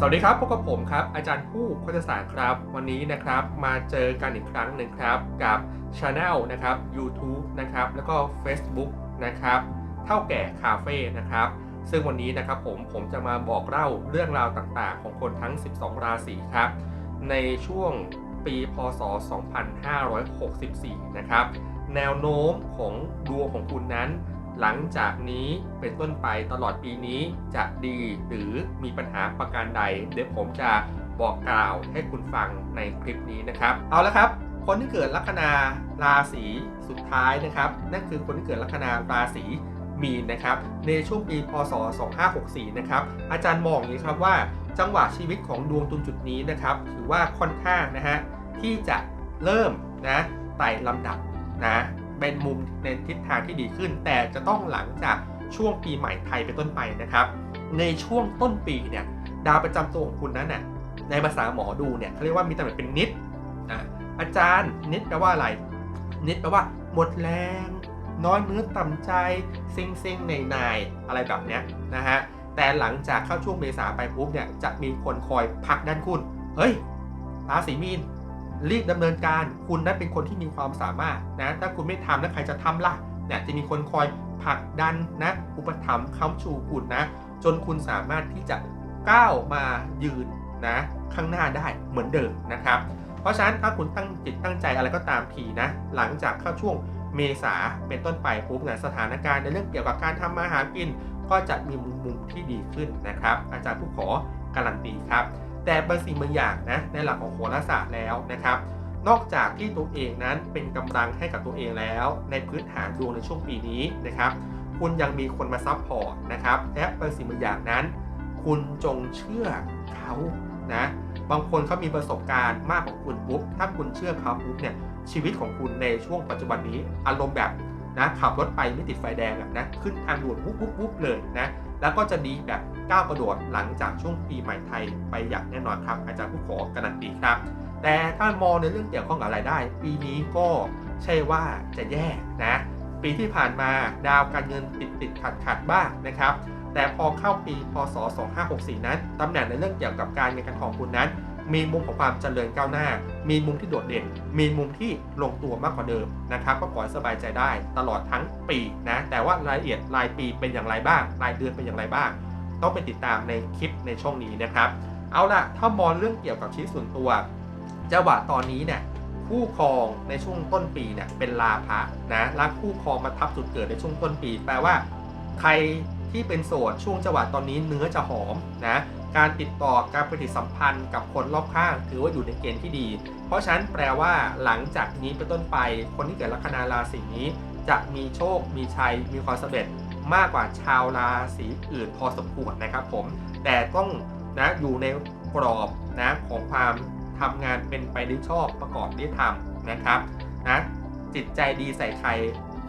สวัสดีครับพบกับผมครับ อาจารย์ผู้โคจศาสตร์ครับ วันนี้นะครับมาเจอกันอีกครั้งหนึ่งครับกับช anel นะครับ YouTube นะครับแล้วก็ Facebook นะครับเท่าแก่คาเฟ่นะครับซึ่งวันนี้นะครับผมผมจะมาบอกเล่าเรื่องราวต่างๆ ของคนทั้ง 12 ราศีครับในช่วงปีพศ 2564 นะครับแนวโน้มของดวงของคุณนั้น หลังจากนี้เป็นต้นไปตลอดปีนี้จะดีหรือมีปัญหาประการใด เดี๋ยวผมจะบอกกล่าวให้คุณฟังในคลิปนี้นะครับ เอาละครับคนที่เกิดลัคนาราศีสุดท้ายนะครับ นั่นคือคนที่เกิดลัคนาราศีมีนนะครับ ในช่วงปีพศ 2564 นะครับ อาจารย์มองอย่างนี้ครับว่าจังหวะชีวิตของดวงตรงจุดนี้นะครับถือว่าค่อนข้างนะฮะที่จะเริ่มนะไต่ลำดับนะ เป็นมุมในทิศทางที่ดีขึ้น แต่จะต้องหลังจากช่วงปีใหม่ไทยเป็นต้นไปนะครับ ในช่วงต้นปีเนี่ยดาวประจำตัวของคุณนั้นน่ะในภาษาหมอดูเนี่ยเขาเรียกว่ามีตำแหน่งเป็นนิดอะอาจารย์นิดแปลว่าอะไร นิดแปลว่าหมดแรงน้อยเนื้อต่ำใจเซ็งเซ็งในนายๆอะไรแบบเนี้ยนะฮะแต่หลังจากเข้าช่วงเมษาไปปุ๊บเนี่ยจะมีคนคอยผลักดันคุณ เฮ้ยราศีมีน รีบดำเนินการคุณนั้นเป็นคนที่มีความสามารถนะถ้าคุณไม่ทำแล้วใครจะทำล่ะเนี่ยจะมีคนคอยผลักดันนะอุปถัมภ์ค้ำชูคุณนะ จนคุณสามารถที่จะก้าวมายืนนะข้างหน้าได้เหมือนเดิมนะครับ เพราะฉะนั้นถ้าคุณตั้งจิตตั้งใจอะไรก็ตามทีนะ หลังจากเข้าช่วงเมษาเป็นต้นไปปุ๊บเนี่ยสถานการณ์ในเรื่องเกี่ยวกับการทำมาหากิน ก็จะมีมุมมุมที่ดีขึ้นนะครับ อาจารย์ผู้ขอการันตีครับ แต่บางสิ่งบางอย่างนะในหลักของโหราศาสตร์แล้วนะครับ นอกจากที่ตัวเองนั้นเป็นกำลังให้กับตัวเองแล้ว ในพื้นฐานดวงในช่วงปีนี้นะครับ คุณยังมีคนมาซัพพอร์ตนะครับและบางสิ่งบางอย่างนั้น คุณจงเชื่อเขานะบางคนเขามีประสบการณ์มากกว่าคุณปุ๊บถ้าคุณเชื่อเขาปุ๊บเนี่ยชีวิตของคุณในช่วงปัจจุบันนี้อารมณ์แบบนะขับรถไปไม่ติดไฟแดงอะนะขึ้นทางด่วนปุ๊บปุ๊บปุ๊บเลยนะ แล้วก็จะดีแบบก้าวกระโดดหลังจากช่วงปีใหม่ไทยไปอย่างแน่นอนครับ อาจารย์ผู้ขอการันตีครับ แต่ถ้ามองในเรื่องเกี่ยวข้องกับรายได้ ปีนี้ก็ใช่ว่าจะแย่นะ ปีที่ผ่านมาดาวการเงินติดติดขัดขัดบ้างนะครับ แต่พอเข้าปีพศ 2564 นั้นตำแหน่งในเรื่องเกี่ยวกับการเงินการทองคุณนั้น มีมุมของความเจริญก้าวหน้า มีมุมที่โดดเด่น มีมุมที่ลงตัวมากกว่าเดิมนะครับ ก็ขอให้สบายใจได้ตลอดทั้งปีนะ แต่ว่ารายละเอียดรายปีเป็นอย่างไรบ้าง รายเดือนเป็นอย่างไรบ้าง ต้องไปติดตามในคลิปในช่องนี้นะครับ เอาล่ะ ถ้ามองเรื่องเกี่ยวกับชีวิตส่วนตัวจังหวะตอนนี้เนี่ยคู่ครองในช่วงต้นปีเนี่ยเป็นลาภะนะรักคู่ครองมาทับจุดเกิดในช่วงต้นปี แปลว่า ใครที่เป็นโสดช่วงจังหวะตอนนี้เนื้อจะหอมนะ การติดต่อการปฏิสัมพันธ์กับคนรอบข้าง ถือว่าอยู่ในเกณฑ์ที่ดี เพราะฉะนั้นแปลว่าหลังจากนี้เป็นต้นไป คนที่เกิดลัคนาราศีนี้ จะมีโชค มีชัย มีความสำเร็จมากกว่าชาวราศีอื่นพอสมควรนะครับผม แต่ต้องนะอยู่ในกรอบนะของความทำงานเป็นไปด้วยชอบประกอบด้วยธรรมนะครับนะจิตใจดีใส่ใคร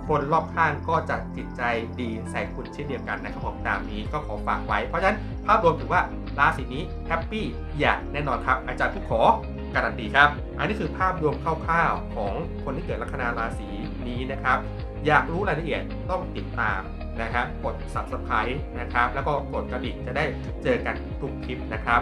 คนรอบข้างก็จะจิตใจดีใส่คุณเช่นเดียวกันนะครับผมตามนี้ก็ขอฝากไว้ เพราะฉะนั้นภาพรวมถือว่า ราศีนี้แฮปปี้อย่างแน่นอนครับ อาจารย์ผู้ขอการันตีครับ อันนี้คือภาพรวมคร่าวๆของคนที่เกิดลัคนาราศีนี้นะครับ อยากรู้รายละเอียดต้องติดตามนะครับ กด subscribe นะครับ แล้วก็กดกระดิ่งจะได้เจอกันทุกคลิปนะครับ